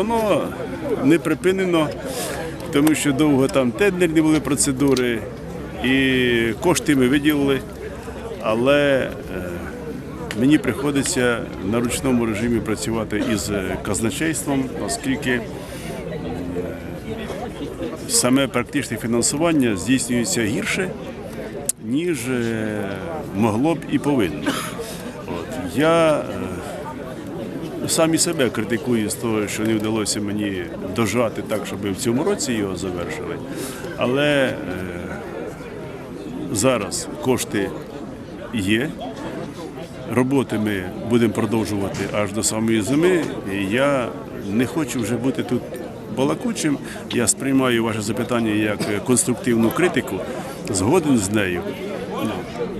Воно не припинено, тому що довго там тендерні були процедури, і кошти ми виділили, але е, мені приходиться на ручному режимі працювати із е, казначейством, оскільки саме практичне фінансування здійснюється гірше, ніж е, могло б і повинно. От. Я е, сам і себе критикую з того, що не вдалося мені дожати так, щоб в цьому році його завершили. Але е, зараз кошти є. Роботи ми будемо продовжувати аж до самої зими. І я не хочу вже бути тут балакучим. Я сприймаю ваше запитання як конструктивну критику, згоден з нею.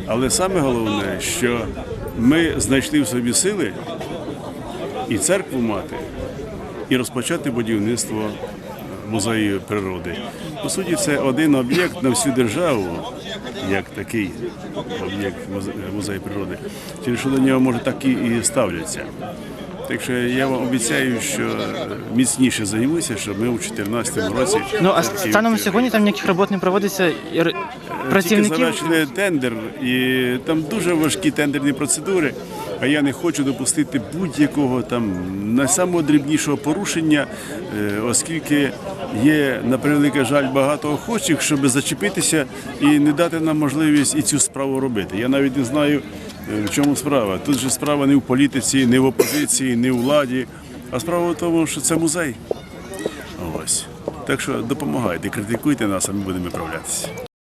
Але саме головне, що ми знайшли в собі сили і церкву мати, і розпочати будівництво музею природи. По суті, це один об'єкт на всю державу, як такий об'єкт музею природи, через що до нього може так і ставляться. Так що я вам обіцяю, що міцніше займуся, щоб ми у 2014 році Ну а станом сьогодні там ніяких робот не проводиться. р- Тільки Працівників завершили тендер, і там дуже важкі тендерні процедури. А я не хочу допустити будь-якого там найсамодрібнішого порушення, е, оскільки є на превеликий жаль багато охочих, щоб зачепитися і не дати нам можливість і цю справу робити. Я навіть не знаю, е, в чому справа. Тут же справа не в політиці, не в опозиції, не в владі, а справа в тому, що це музей. Ось. Так що допомагайте, критикуйте нас, а ми будемо виправлятися.